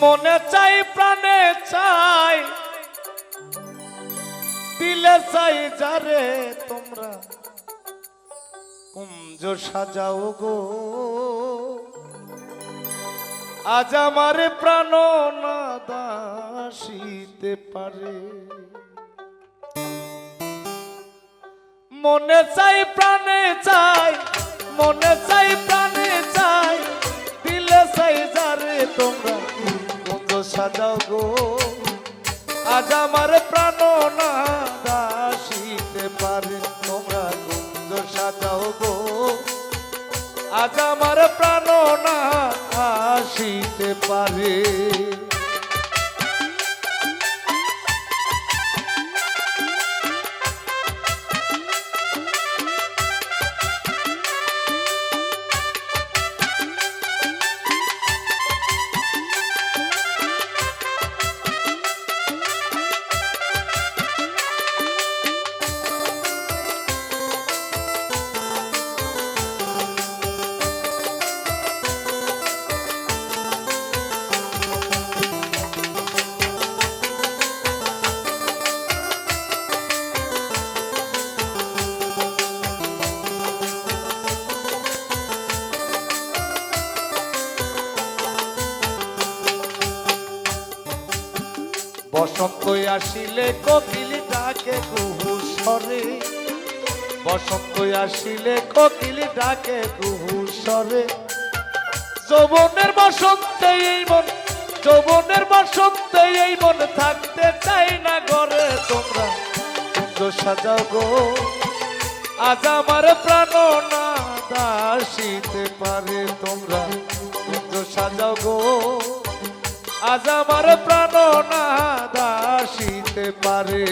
মনে চাই, প্রাণে চাই। দিলে চাই যারে তোমরা। কুঞ্জ সাজাও গো। আজ আমার প্রাণ না দাসিতে পারে। মনে চাই, প্রাণে চাই, মনে চাই, প্রাণে চাই। দিলে চাই যারে তোমরা। সাজাও গো। আজ আমার প্রাণ না দাসিতে পারে তোমরা কুঞ্জ সাজাও গো। আজ আমার প্রাণ না আসিতে পারে। বসন্ত আসিলে কোকিল ডাকে কুহু সরে বসন্ত আসিলে কোকিল ডাকে কুহু সরে যৌবনের বসন্তে এই মন, যৌবনের বসন্তে এই মন থাকতে চাই না ঘরে তোমরা। কুঞ্জ সাজাও গো, আজ আমার প্রাণ না দাসিতে পারে তোমরা। কুঞ্জ সাজাও গো। আজ আমার প্রাণ না দাসিতে পারে।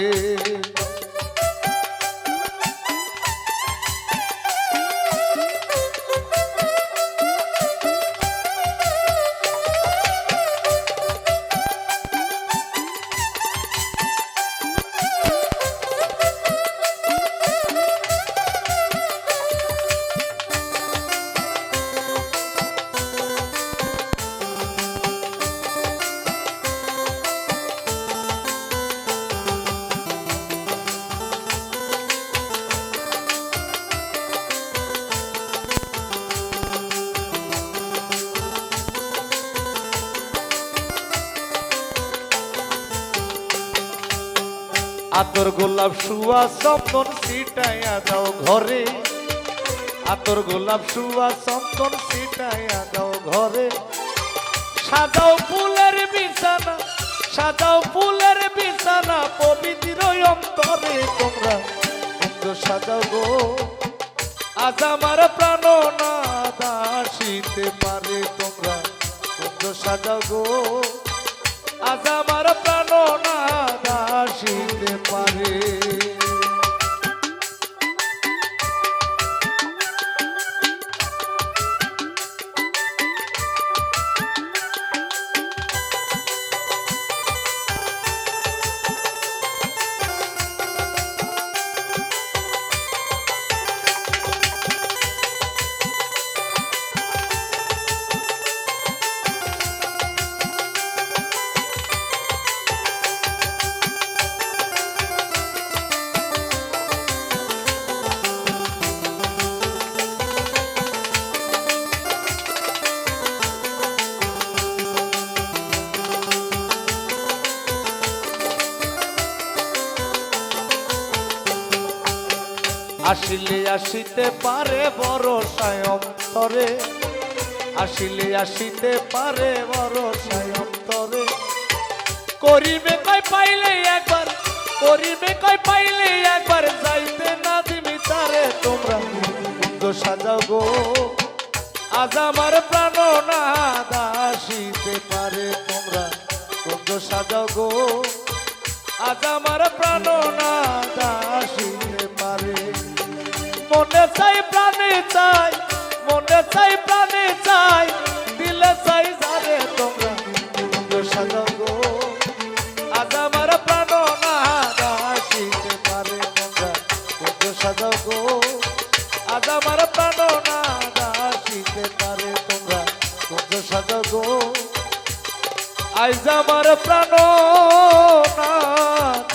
আতর গোলাপ শুয়া চন্দন সিটাইয়া দাও ঘরে। আতর গোলাপ শুয়া চন্দন সিটাইয়া দাও ঘরে। সাজাও ফুলের বিছানা, সাজাও ফুলের বিছানা পবিত্র অন্তরে তোমরা। কুঞ্জ সাজাও গো। আজ আমার প্রাণ না দাসিতে পারে তোমরা। কুঞ্জ সাজাও গো। আজ আমার প্রাণ না দাসিতে পারে। আসিলে আসিতে পারে বড় সায়ন্তরে আসিলে আসিতে পারে বড় সায়ন্তরে করিবে কই পাইলে একবার, করিবে কই পাইলে একবার, যাইতে না দিবি তারে তোমরা। কুঞ্জ সাজাও গো, আজ আমার প্রাণ না দাসিতে পারে তোমরা। কুঞ্জ সাজাও গো, আজ আমার প্রাণ না দাসিতে পারে। মনে চাই, প্রাণে চাই, মনে চাই, প্রাণে চাই, দিলে চাই যারে তোমরা। সাজাও গো আজ আমার প্রাণ না দাসিতে পারে তোমরা। সাজাও গো আজ আমার প্রাণ না দাসিতে পারে তোমরা। সাজাও গো আইজ আমার প্রাণ নাই